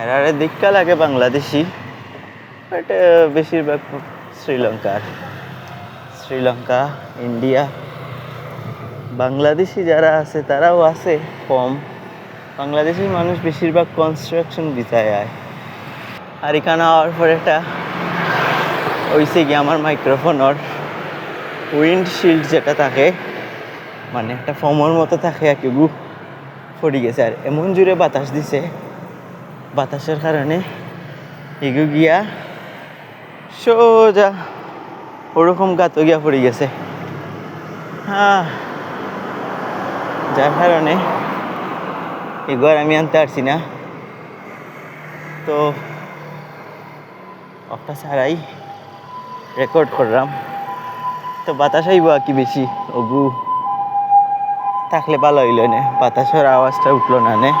এরারে দীক্ষা লাগে বাংলাদেশি বাট বেশিরভাগ শ্রীলঙ্কার শ্রীলঙ্কা, ইন্ডিয়া, বাংলাদেশি যারা আছে, তারাও আছে কম। বাংলাদেশি মানুষ বেশিরভাগ কনস্ট্রাকশন ভিসায় আয়। আর এখানে আওয়ার পর একটা ওইসে গিয়ে আমার মাইক্রোফোনের উইন্ডশিল্ড যেটা থাকে মানে একটা ফমর মতো থাকে আর কি গু পড়ে গেছে। আর এমন জোরে বাতাস দিছে বাতাসের কারণে এগু গিয়া সোজা ওরকম গাতো গিয়া পড়ে গেছে। হ্যাঁ যার কারণে এগুলো আমি আনতে পারছি না। তো একটা ছাড়াই রেকর্ড করলাম। তো বাতাস আইব আর কি বেশি? ওগু, থাকলে ভালো হইল নে। বাতাসের আওয়াজটা উঠল না নে।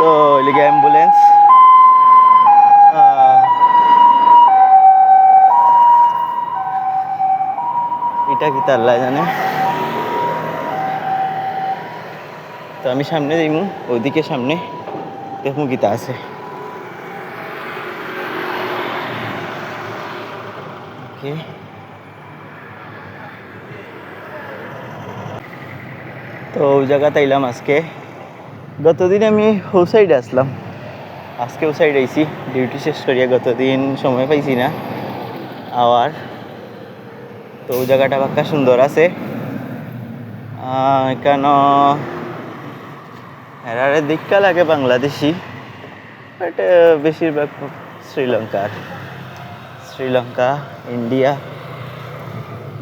তো লিগে অ্যাম্বুলেন্স এটা কি তার লাই জানে? তো আমি সামনে যাইমু ওইদিকে সামনে। দেখমু গীতা আছে। ওকে তো ওই জায়গাতে এলাম আজকে। গতদিন আমি ও সাইডে আসলাম। আজকে ও সাইড আইছি। ডিউটি শেষ করিয়া গতদিন সময় পাইছি না। আওয়ার তো ওই জায়গাটা বাক্কা সুন্দর আছে। কেন এরারে দীক্ষা লাগে বাংলাদেশি বাট বেশিরভাগ শ্রীলঙ্কার শ্রীলঙ্কা, ইন্ডিয়া,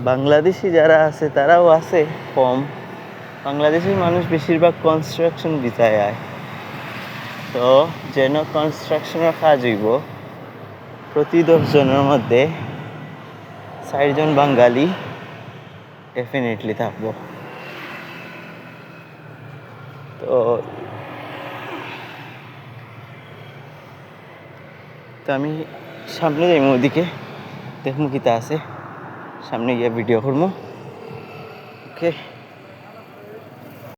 বাংলাদেশি যারা আছে, তারাও আছে, কম। বাংলাদেশি মানুষ বেশিরভাগ কনস্ট্রাকশন ভিসায় আয়। তো যেন কনস্ট্রাকশনের কাজ হইব, প্রতি দশজনের মধ্যে চারজন বাঙালি ডেফিনেটলি থাকব। তো তো আমি সামনে যাইম ওইদিকে দেখমু কিতা আছে। সামনে গিয়ে ভিডিও করব ওকে